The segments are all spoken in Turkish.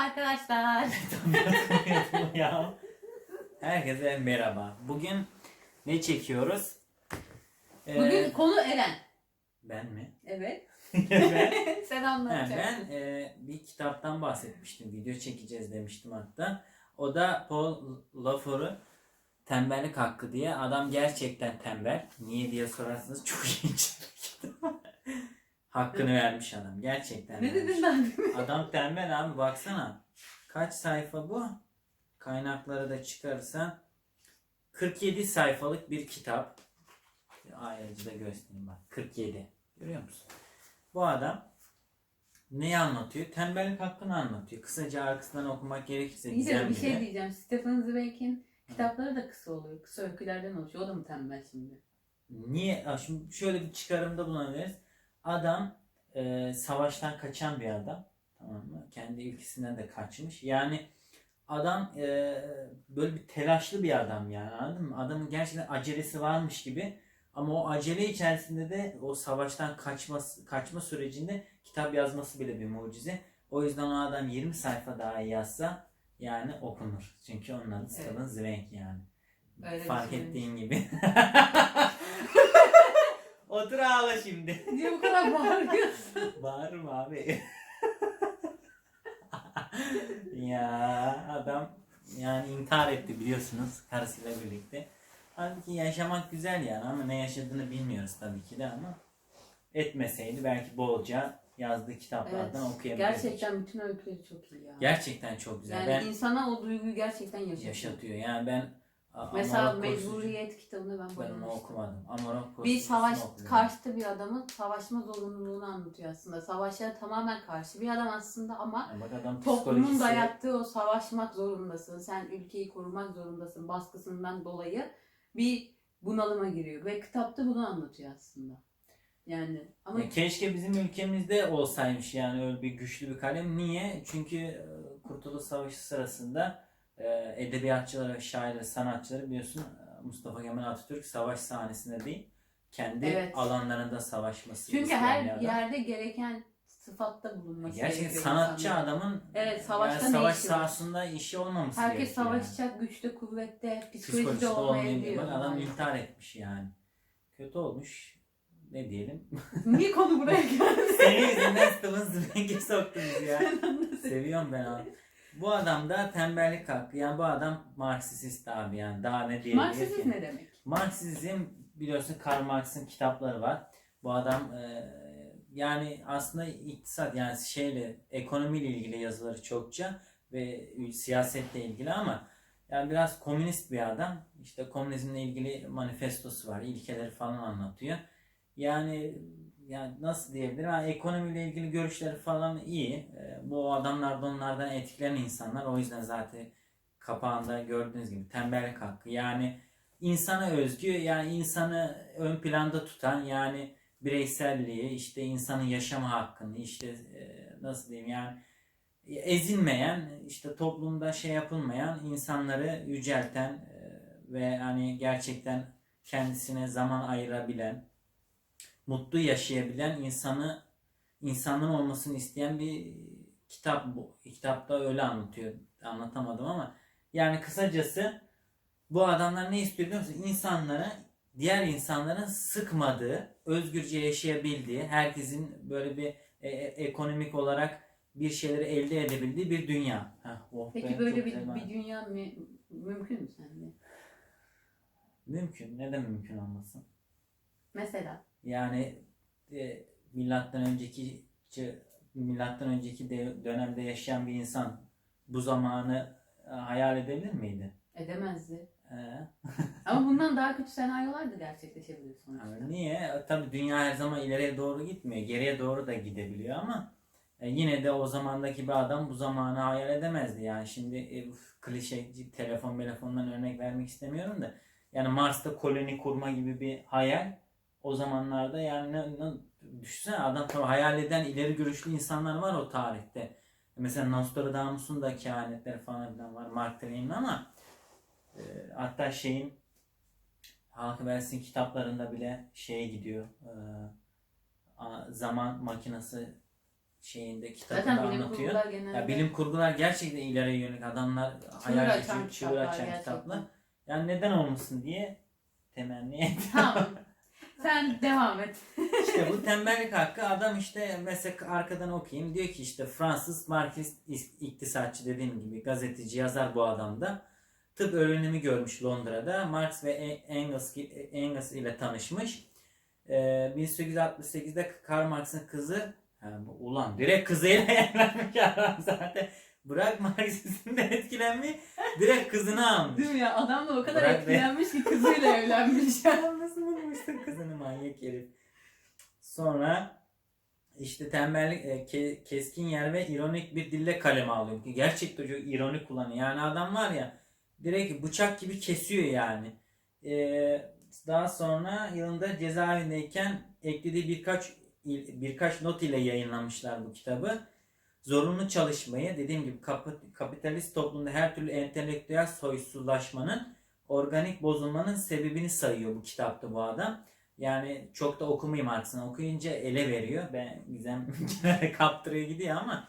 arkadaşlar. ya. Herkese merhaba. Bugün ne çekiyoruz? Ee, Bugün konu Eren. ben mi? Evet. ben, Sen anlatacaksın. ben e, bir kitaptan bahsetmiştim. Video çekeceğiz demiştim hatta. O da Paul Lafour'u Tembellik Hakkı diye. Adam gerçekten tembel. Niye diye sorarsanız çok bir kitap. Hakkını vermiş adam. Gerçekten Ne vermiş. dedin ben? Adam tembel abi baksana. Kaç sayfa bu? Kaynakları da çıkarırsan 47 sayfalık bir kitap. Ayrıca da göstereyim bak. 47. Görüyor musun? Bu adam neyi anlatıyor? Tembellik hakkını anlatıyor. Kısaca arkasından okumak gerekirse Diyeceğim bir şey diyeceğim. Stephen Zweig'in kitapları da kısa oluyor. Kısa öykülerden oluşuyor. O da mı tembel şimdi? Niye? Ha, Şimdi şöyle bir çıkarımda bulunabiliriz. Adam e, savaştan kaçan bir adam. Tamam mı? Kendi ülkesinden de kaçmış. Yani adam e, böyle bir telaşlı bir adam yani anladın mı? Adamın gerçekten acelesi varmış gibi. Ama o acele içerisinde de o savaştan kaçma, kaçma sürecinde kitap yazması bile bir mucize. O yüzden o adam 20 sayfa daha yazsa yani okunur. Çünkü Stephen Evet. Zweig yani. Öyle Fark ettiğin gibi. Otur ağla şimdi. Niye bu kadar bağırıyorsun? Bağırma abi. ya adam yani intihar etti biliyorsunuz karısıyla birlikte. Halbuki yaşamak güzel yani ama ne yaşadığını bilmiyoruz tabii ki de ama etmeseydi belki bolca yazdığı kitaplardan Evet. okuyabilirdik. Gerçekten bütün öyküleri çok iyi ya. Gerçekten çok güzel. Yani ben insana o duyguyu gerçekten yaşatıyor. yaşatıyor. Yani ben Mesela Amarok Korsuz'u- Mecburiyet kitabını ben ben onu bayılmıştım. okumadım. Amarok Bir savaş okudum. karşıtı bir adamın savaşma zorunluluğunu anlatıyor aslında. Savaşa tamamen karşı bir adam aslında ama Yani bak adam toplumun psikolojisi- dayattığı o savaşmak zorundasın. Sen ülkeyi korumak zorundasın baskısından dolayı bir bunalıma giriyor ve kitapta bunu anlatıyor aslında. Yani ama Ya keşke bizim ülkemizde olsaymış yani öyle bir güçlü bir kalem. Niye? Çünkü e, Kurtuluş Savaşı sırasında e, edebiyatçıları, şairleri, sanatçıları biliyorsun e, Mustafa Kemal Atatürk savaş sahnesinde değil kendi Evet. alanlarında savaşması çünkü her adam. yerde gereken sıfatta bulunması Gerçekten gerekiyor sanatçı insanların. adamın Evet, savaşta yani savaş işi var? sahasında işi olmaması Herkes gerekiyor yani. savaşacak güçte, kuvvette, psikolojide olmayabiliyor. adam Yani. intihar etmiş yani. Kötü olmuş. Ne diyelim? Niye konu buraya geldi? Senin yüzünden Steven Zweig'e soktunuz ya. Seviyorum ben onu. Bu adam da tembellik hakkı. Yani bu adam Marksist abi yani. Daha ne diyebilir Marksizm ki? ne demek? Marksizm biliyorsun Karl Marx'ın kitapları var. Bu adam e, yani aslında iktisat yani şeyle ekonomiyle ilgili yazıları çokça ve siyasetle ilgili ama yani biraz komünist bir adam. İşte komünizmle ilgili manifestosu var. ilkeleri falan anlatıyor. Yani yani nasıl diyebilirim? Yani ekonomiyle ilgili görüşleri falan iyi. E, bu adamlar da onlardan etkilenen insanlar. O yüzden zaten kapağında gördüğünüz gibi tembellik hakkı. Yani insana özgü yani insanı ön planda tutan yani bireyselliği işte insanın yaşama hakkını işte e, nasıl diyeyim yani ezilmeyen işte toplumda şey yapılmayan insanları yücelten e, ve hani gerçekten kendisine zaman ayırabilen mutlu yaşayabilen insanı insanın olmasını isteyen bir kitap bu. Kitapta öyle anlatıyor. Anlatamadım ama yani kısacası bu adamlar ne istiyor biliyor musun? İnsanları diğer insanların sıkmadığı, özgürce yaşayabildiği, herkesin böyle bir e, e, ekonomik olarak bir şeyleri elde edebildiği bir dünya. Heh, oh be, Peki böyle çok bir, bir dünya mü- mümkün mü sence? Mümkün. Neden mümkün olmasın? Mesela Yani e, milattan önceki ce- milattan önceki de- dönemde yaşayan bir insan bu zamanı e, hayal edebilir miydi? edemezdi. Ee, Ama bundan daha kötü senaryolar da gerçekleşebilir sonuçta. yani niye? E, Tabii dünya her zaman ileriye doğru gitmiyor. Geriye doğru da gidebiliyor ama e, yine de o zamandaki bir adam bu zamanı hayal edemezdi. Yani şimdi e, uf, klişe telefon telefondan örnek vermek istemiyorum da yani Mars'ta koloni kurma gibi bir hayal o zamanlarda yani ne, ne, düşünsene adam tabii hayal eden ileri görüşlü insanlar var o tarihte. Mesela Nostradamus'un da kehanetleri falan filan var Mark Twain'in ama e, hatta şeyin Halkı Versin kitaplarında bile şeye gidiyor. e, zaman makinesi şeyinde kitabında Zaten bilim anlatıyor. kurgular genelde. Ya bilim kurgular gerçekten ileriye yönelik adamlar hayal açan çığır açan kitaplar. Yani neden olmasın diye temenni et. Tamam. Sen devam et. İşte bu tembellik hakkı adam işte mesela arkadan okuyayım diyor ki işte Fransız Marksist iktisatçı dediğim gibi gazeteci yazar bu adam da tıp öğrenimi görmüş Londra'da Marx ve E- Engels, Engels ile tanışmış. Ee, 1868'de Karl Marx'ın kızı bu- ulan direkt kızıyla evlenmiş adam zaten. Bırak Marksizmden etkilenmeyi direkt kızını almış. Değil mi ya? Adam da o kadar Bırak be. etkilenmiş ki kızıyla evlenmiş. Ya nasıl bulmuşsun kızını manyak herif. Sonra işte tembellik, e, ke- keskin yer ve ironik bir dille kaleme alıyor. Gerçekten çok ironik kullanıyor. Yani adam var ya direkt bıçak gibi kesiyor yani. Ee, daha sonra yılında cezaevindeyken eklediği birkaç birkaç not ile yayınlamışlar bu kitabı. Zorunlu çalışmayı dediğim gibi kap- kapitalist toplumda her türlü entelektüel soysuzlaşmanın organik bozulmanın sebebini sayıyor bu kitapta bu adam. Yani çok da okumayayım aksine okuyunca ele veriyor. Ben Gizem kaptırıyor gidiyor ama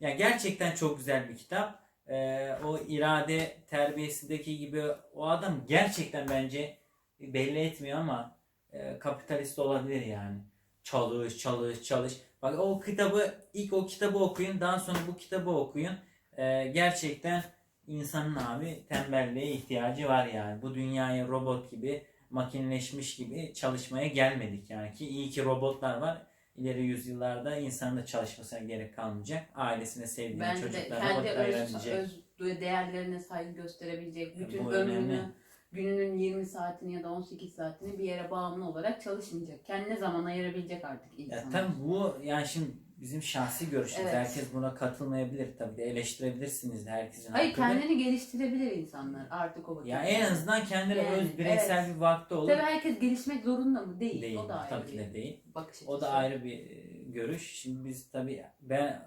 ya gerçekten çok güzel bir kitap. Ee, o irade terbiyesindeki gibi o adam gerçekten bence belli etmiyor ama e, kapitalist olabilir yani. Çalış, çalış, çalış. Bak o kitabı ilk o kitabı okuyun, daha sonra bu kitabı okuyun. Ee, gerçekten insanın abi tembelliğe ihtiyacı var yani. Bu dünyaya robot gibi, makineleşmiş gibi çalışmaya gelmedik yani. Ki iyi ki robotlar var. İleri yüzyıllarda insanın da çalışmasına gerek kalmayacak. Ailesine sevdiği Bence çocuklarına kendi vakit öz, ayırabilecek. öz değerlerine saygı gösterebilecek. Bütün Bu ömrünü. Gününün 20 saatini ya da 18 saatini bir yere bağımlı olarak çalışmayacak. Kendine zaman ayırabilecek artık insan. Ya tabii bu yani şimdi bizim şahsi görüşümüz. Evet. Herkes buna katılmayabilir tabii de eleştirebilirsiniz herkesin Hayır hakkıdır. kendini geliştirebilir insanlar artık o vakit. Ya en azından kendine Yani, öz bireysel evet. bir vakti olur. Tabii herkes gelişmek zorunda mı? Değil. Değil. O da ayrı Tabii ki de değil. bakış açısı. O da ayrı bir e, görüş. Şimdi biz tabii ben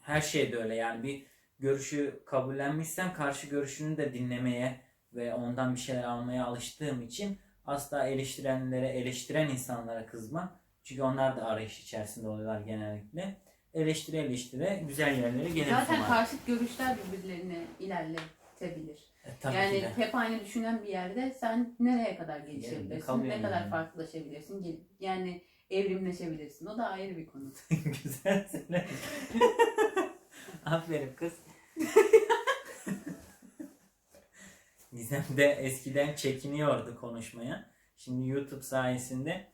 her şeyde öyle yani bir görüşü kabullenmişsem karşı görüşünü de dinlemeye ve ondan bir şeyler almaya alıştığım için asla eleştirenlere, eleştiren insanlara kızmam. Çünkü onlar da arayış içerisinde oluyorlar genellikle. Eleştire eleştire güzel yerlere gelir. Zaten umarım. karşıt görüşler birbirlerini ilerletebilir. E, tabii yani ki de. hep aynı düşünen bir yerde sen nereye kadar gelişebilirsin, ne kadar yani. farklılaşabilirsin, gel- yani evrimleşebilirsin. O da ayrı bir konu. Güzel. Aferin kız. Gizem de eskiden çekiniyordu konuşmaya. Şimdi YouTube sayesinde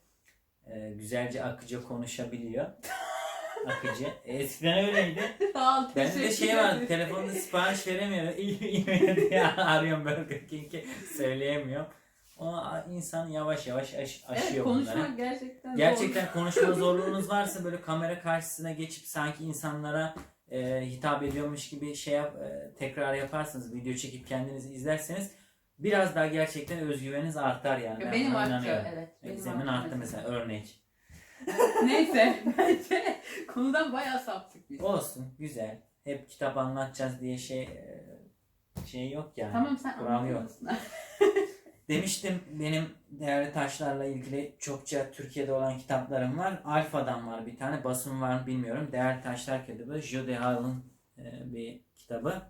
e, güzelce akıcı konuşabiliyor. akıcı. Eskiden öyleydi. Sağ ol, Bende de şey var. Telefonda sipariş veremiyor. İyi diye arıyorum Burger King'i. Söyleyemiyor. O insan yavaş yavaş aş- Evet aşıyor bunları. konuşmak gerçekten zor. Gerçekten konuşma zorluğunuz varsa böyle kamera karşısına geçip sanki insanlara e, hitap ediyormuş gibi şey yap, e, tekrar yaparsınız. Video çekip kendiniz izlerseniz biraz daha gerçekten özgüveniniz artar yani. Ya Ben benim arttı evet. Benim Zemin arttı mesela örnek. Neyse bence konudan bayağı saptık biz. Olsun güzel. Hep kitap anlatacağız diye şey e, şey yok yani. Tamam sen Kural yok. Demiştim benim değerli taşlarla ilgili çokça Türkiye'de olan kitaplarım var. Alfa'dan var bir tane. Basın var mı bilmiyorum. Değerli Taşlar kitabı. Jody Hall'ın e, bir kitabı.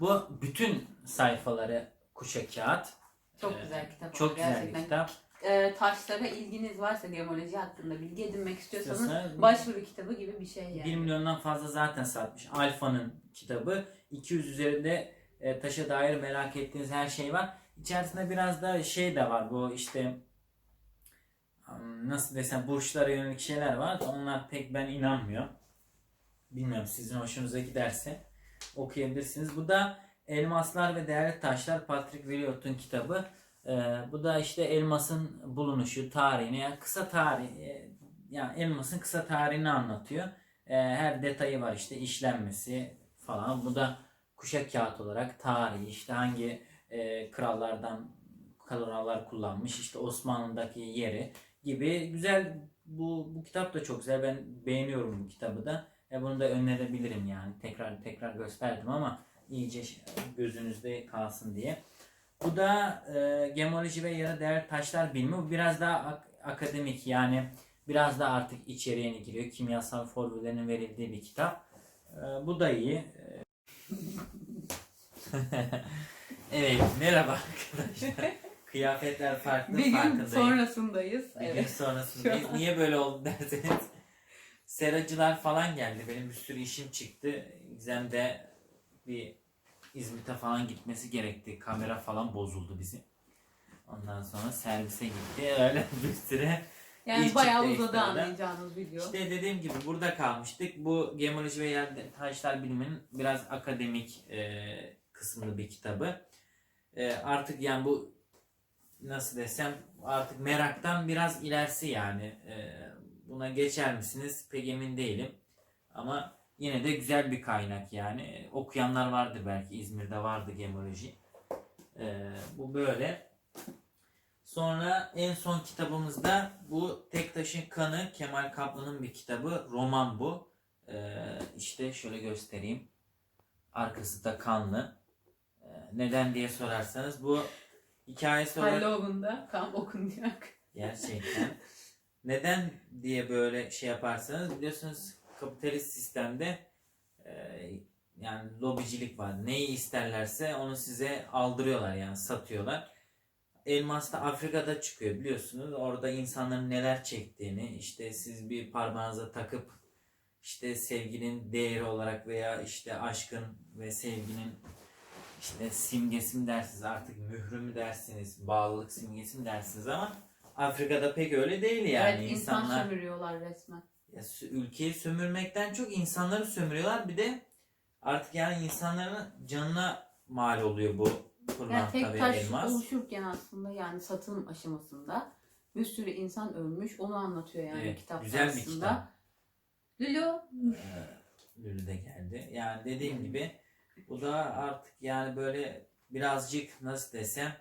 Bu bütün sayfaları kuşa kağıt. Çok Ee, güzel kitap. Çok güzel gerçekten. bir kitap. Ee, taşlara ilginiz varsa gemoloji hakkında bilgi edinmek istiyorsanız İstiyorsa- başvuru kitabı gibi bir şey yani. 1 milyondan fazla zaten satmış. Alfa'nın kitabı. 200 üzerinde e, taşa dair merak ettiğiniz her şey var. İçerisinde biraz da şey de var. Bu işte nasıl desem burçlara yönelik şeyler var. Onlar pek ben inanmıyorum. Bilmiyorum sizin hoşunuza giderse okuyabilirsiniz. Bu da Elmaslar ve Değerli Taşlar Patrick Willot'un kitabı. Ee, bu da işte elmasın bulunuşu, tarihini, yani kısa tarih, e, yani elmasın kısa tarihini anlatıyor. Ee, her detayı var işte işlenmesi falan. Bu da kuşak kağıt olarak tarihi işte hangi e, krallardan krallar kullanmış işte Osmanlı'daki yeri gibi güzel bu bu kitap da çok güzel ben beğeniyorum bu kitabı da e, bunu da önerebilirim yani tekrar tekrar gösterdim ama iyice gözünüzde kalsın diye. Bu da e, gemoloji ve yarı değer taşlar bilimi. Bu biraz daha ak- akademik yani Biraz da artık içeriğine giriyor. Kimyasal formüllerin verildiği bir kitap. Ee, bu da iyi. Evet, merhaba arkadaşlar. Kıyafetler farklı, Bir gün farkındayım. sonrasındayız. Bir gün Evet. sonrasında Şu an. niye böyle oldu derseniz seracılar falan geldi. Benim bir sürü işim çıktı. Gizem'de bir İzmit'e falan gitmesi gerekti. Kamera falan bozuldu bizim. Ondan sonra servise gitti. Öyle bir süre. Yani İyi bayağı çıktı uzadı ekstradan. anlayacağınız video. İşte dediğim gibi burada kalmıştık. Bu Gemoloji ve Yer Taşlar Biliminin biraz akademik e, kısımlı bir kitabı. E, artık yani bu nasıl desem artık meraktan biraz ilerisi yani. E, buna geçer misiniz pek emin değilim. Ama yine de güzel bir kaynak yani. Okuyanlar vardır belki İzmir'de vardı Gemoloji. E, bu böyle. Sonra en son kitabımızda bu Tek Taşın Kanı Kemal Kaplan'ın bir kitabı. Roman bu. Ee, işte şöyle göstereyim. Arkası da kanlı. Ee, neden diye sorarsanız bu hikayesi olarak Halloween'da kan okunacak. gerçekten. neden diye böyle şey yaparsanız biliyorsunuz kapitalist sistemde e, yani lobicilik var. Neyi isterlerse onu size aldırıyorlar yani satıyorlar. Elmas da Afrika'da çıkıyor biliyorsunuz. Orada insanların neler çektiğini işte siz bir parmağınıza takıp işte sevginin değeri olarak veya işte aşkın ve sevginin işte simgesi mi dersiniz artık mührü mü dersiniz bağlılık simgesi mi dersiniz ama Afrika'da pek öyle değil yani evet insan insanlar sömürüyorlar resmen. ya, ülkeyi sömürmekten çok insanları sömürüyorlar bir de artık yani insanların canına mal oluyor bu Yani pırlanta tek ve taş elmas. oluşurken aslında yani satılım aşamasında bir sürü insan ölmüş. Onu anlatıyor yani Evet, kitapta güzel bir aslında. kitap. Lilo Ee, Lülü de geldi. Yani dediğim gibi bu da artık yani böyle birazcık nasıl desem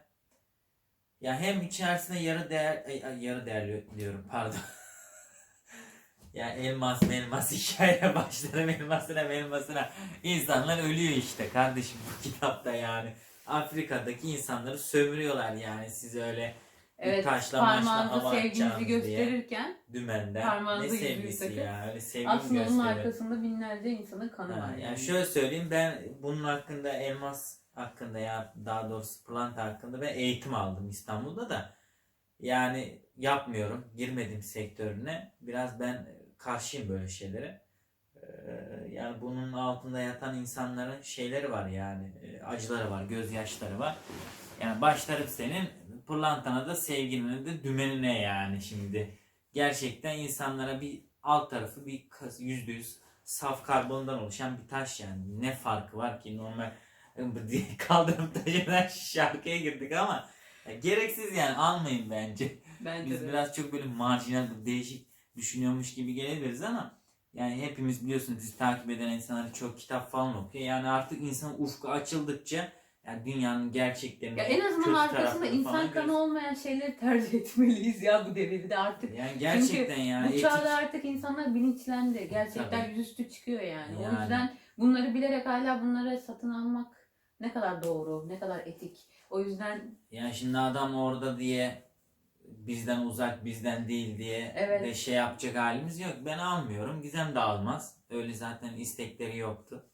ya hem içerisinde yarı değer ay, yarı değerli diyorum pardon. ya elmas elmas hikaye başlarım elmasına elmasına insanlar ölüyor işte kardeşim bu kitapta yani. Afrika'daki insanları sömürüyorlar yani siz öyle evet taşla maçla parmağınıza hava sevginizi atacağınız diye. gösterirken dümenden. Parmağınıza ne yüzüğü sevgisi takıp ya öyle sevgi aslında onun arkasında binlerce insanın kanı Ha, var. yani Yani. şöyle söyleyeyim ben bunun hakkında elmas hakkında ya daha doğrusu pırlanta hakkında ben eğitim aldım İstanbul'da da. Yani yapmıyorum. Girmedim sektörüne. Biraz ben karşıyım böyle şeylere. Ee, Yani bunun altında yatan insanların şeyleri var yani. e, Acıları var, gözyaşları var. Yani başlarım senin pırlantana da sevgiline de dümenine yani şimdi. Gerçekten insanlara bir alt tarafı bir yüzde yüz saf karbondan oluşan bir taş yani. Ne farkı var ki normal kaldırım taşınan şarkıya girdik ama ya gereksiz yani almayın bence. Bence Biz de. biraz çok böyle marjinal değişik düşünüyormuş gibi gelebiliriz ama yani hepimiz biliyorsunuz takip eden insanlar çok kitap falan okuyor. Yani artık insan ufku açıldıkça yani dünyanın gerçeklerini Ya en azından arkasında insan kanı olmayan şeyleri tercih etmeliyiz ya bu devirde artık. Yani gerçekten yani Bu etik- çağda artık insanlar bilinçlendi. Gerçekler Tabii. yüzüstü çıkıyor yani. O Yani. yüzden bunları bilerek hala bunları satın almak ne kadar doğru, ne kadar etik. O yüzden Yani şimdi adam orada diye bizden uzak bizden değil diye Evet. de şey yapacak halimiz yok. Ben almıyorum. Gizem de almaz. Öyle zaten istekleri yoktu.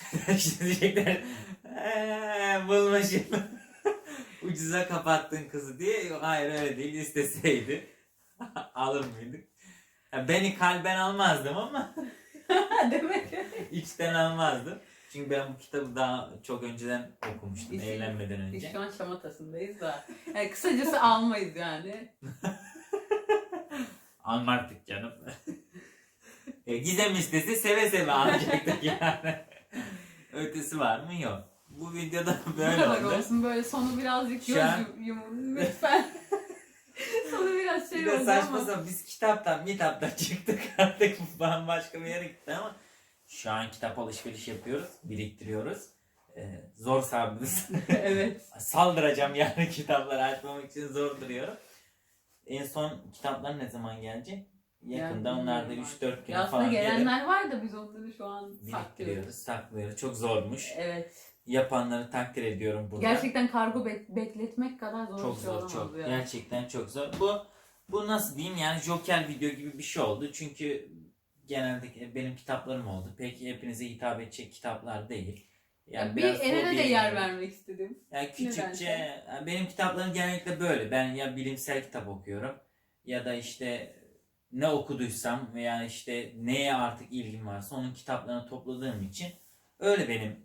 Şimdi diyecekler "Eee, bulmuşum. Ucuza kapattın kızı diye. Hayır öyle değil. İsteseydi alır mıydık? Ya beni kalben almazdım ama demek içten almazdım. Çünkü ben bu kitabı daha çok önceden okumuştum Biz- evlenmeden biz önce. şu an şamatasındayız da. Yani kısacası almayız yani. Alma artık canım. E, Gizem istese seve seve alacaktık yani. Ötesi var mı? Yok. Bu videoda böyle kadar oldu. olsun böyle sonu birazcık Şu göz an- yum- lütfen. sonu biraz şey Bir de oldu saçma ama. sapan biz kitaptan kitaptan çıktık artık bambaşka bir yere gitti ama şu an kitap alışveriş yapıyoruz, biriktiriyoruz. Ee, zor sabırız. evet. Saldıracağım yani kitapları açmamak için zor duruyorum. En son kitaplar ne zaman gelecek? Yakında Yani onlar da bilmiyorum 3-4 gün aslında falan gelenler var da biz onları şu an saklıyoruz. Saklıyoruz. Çok zormuş. Evet. Yapanları takdir ediyorum burada. Gerçekten kargo bek- bekletmek kadar zor çok bir şey zor, çok. ya. Gerçekten çok zor. Bu bu nasıl diyeyim yani Joker video gibi bir şey oldu. Çünkü genelde benim kitaplarım oldu. Peki hepinize hitap edecek kitaplar değil. Yani bir Eren'e de yer vermek istedim. Yani küçükçe Nedense. yani benim kitaplarım genellikle böyle. Ben ya bilimsel kitap okuyorum ya da işte ne okuduysam veya işte neye artık ilgim varsa onun kitaplarını topladığım için öyle benim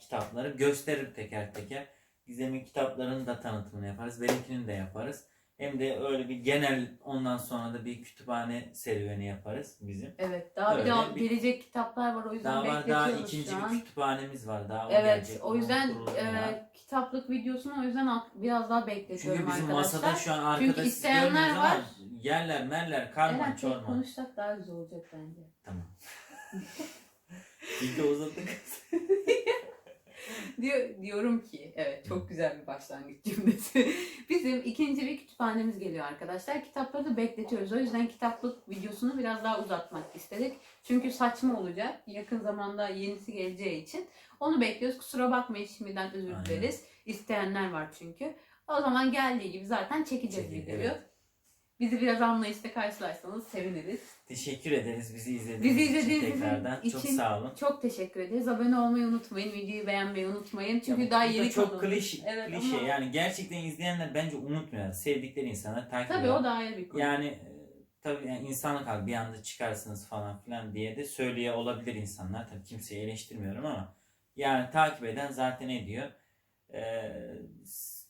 kitapları gösterir teker teker. Gizem'in kitaplarının da tanıtımını yaparız. Benimkinin de yaparız. Hem de öyle bir genel ondan sonra da bir kütüphane serüveni yaparız bizim. Evet daha bir Öyle daha bir- gelecek kitaplar var o yüzden Daha var daha ikinci şu bir an. kütüphanemiz var. Daha o Evet gelecek. o yüzden e, kitaplık videosunu o yüzden biraz daha bekletiyorum Çünkü bizim arkadaşlar. masada şu an arkada Çünkü isteyenler var. Yerler merler karman Eren tek çorman. konuşsak daha güzel olacak bence. Tamam. Video uzadık. Diyor, diyorum ki evet çok güzel bir başlangıç cümlesi. Bizim ikinci bir kütüphanemiz geliyor arkadaşlar. Kitapları da bekletiyoruz. O yüzden kitaplık videosunu biraz daha uzatmak istedik. Çünkü saçma olacak. Yakın zamanda yenisi geleceği için. Onu bekliyoruz. Kusura bakmayın şimdiden özür Aynen. dileriz. İsteyenler var çünkü. O zaman geldiği gibi zaten çekeceğiz Çekil, videoyu. evet. Bizi biraz anlayışla karşılarsanız seviniriz. Teşekkür ederiz bizi izlediğiniz Bizi için izlediğiniz tekrardan. Çok için sağ olun. Çok teşekkür ederiz. Abone olmayı unutmayın. Videoyu beğenmeyi unutmayın. Çünkü Ya daha yeni çok kanalımız. klişe, Evet, klişe. ama- yani gerçekten izleyenler bence unutmuyor. Sevdikleri insanları takip Tabii ediyor. o da ayrı bir konu. Yani e, tabii yani insanlık hali bir anda çıkarsınız falan filan diye de söyleye olabilir insanlar. Tabii kimseyi eleştirmiyorum ama yani takip eden zaten ediyor. Ee,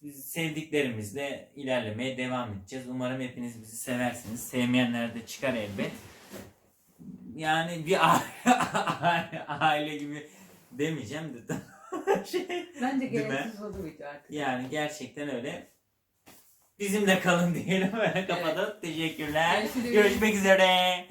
biz sevdiklerimizle ilerlemeye devam edeceğiz. Umarım hepiniz bizi seversiniz. Sevmeyenler de çıkar elbet. Yani bir aile, aile gibi demeyeceğim de şey, Bence gereksiz oldu video artık. yani gerçekten öyle. Bizimle kalın diyelim. Böyle kapatalım. Teşekkürler. Görüşürüz. Görüşmek üzere.